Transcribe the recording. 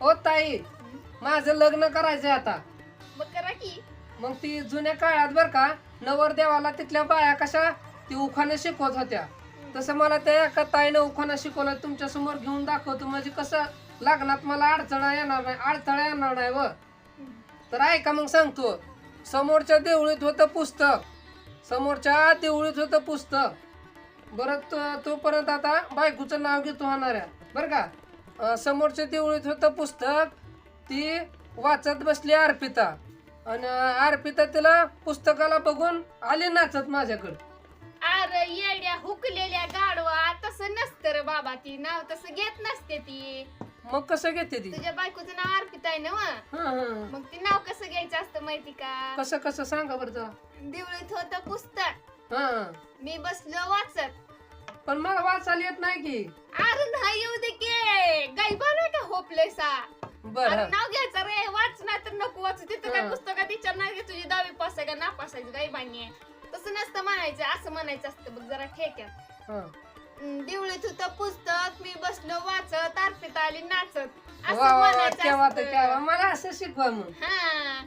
ओ ताई. माझं लग्न करायचंय आता. मग करा की. मग ती जुन्या काळात बर का नवरदेवाला तिथल्या बाया कशा ती उखाणे शिकवत होत्या. तसं मला त्या एका ताईनं उखाणा शिकवलं तुमच्यासमोर घेऊन दाखवतो. म्हणजे कसं लग्नात मला अडचणा येणार नाही अडथळा येणार नाही व. तर ऐका मग सांगतो. समोरच्या देवळीत होतं पुस्तक. समोरच्या देवळीत होतं पुस्तक. बरं तो- तोपर्यंत आता बायकोचं नाव घेतो होणाऱ्या. बरं का? समोरच्या देवळीत होतं पुस्तक ती वाचत बसली अर्पिता. आणि अर्पिता तिला पुस्तकाला बघून आली नाचत माझ्याकडे. अरे येड्या हुकलेल्या गाडवा तसं नसतं रे बाबा ती. नाव तसं घेत नसते ती. मग कसं घेते ती? तुझ्या बायकोचं नाव अर्पित आहे ना व? हं, हं. मग ती नाव कसं घ्यायचं असतं माहिती का? कसं कसं? सांगा बरं जरा. दिवळीत होतं पुस्तक. हं. मी बसलो वाचत. पण मला वाचायला येत नाही की अरे नाही येऊ दे की गायबा अरे बरं. नाव घ्यायचं रे वाच नाही तर नको वाचू. तिथं काय हं. पुस्तकात विचार नाही की तुझी दहावी पास आहे का नापास आहे गायबानी आहे. तसं नसतं म्हणायचं असं म्हणायचं असतं बघ जरा ठेक्यात. हं. हम्म, दिवळीत होतं पुस्तक मी बसलो वाचत अर्पित आली नाचत. असं म्हणायचं. मला असं शिकवा मग. हा.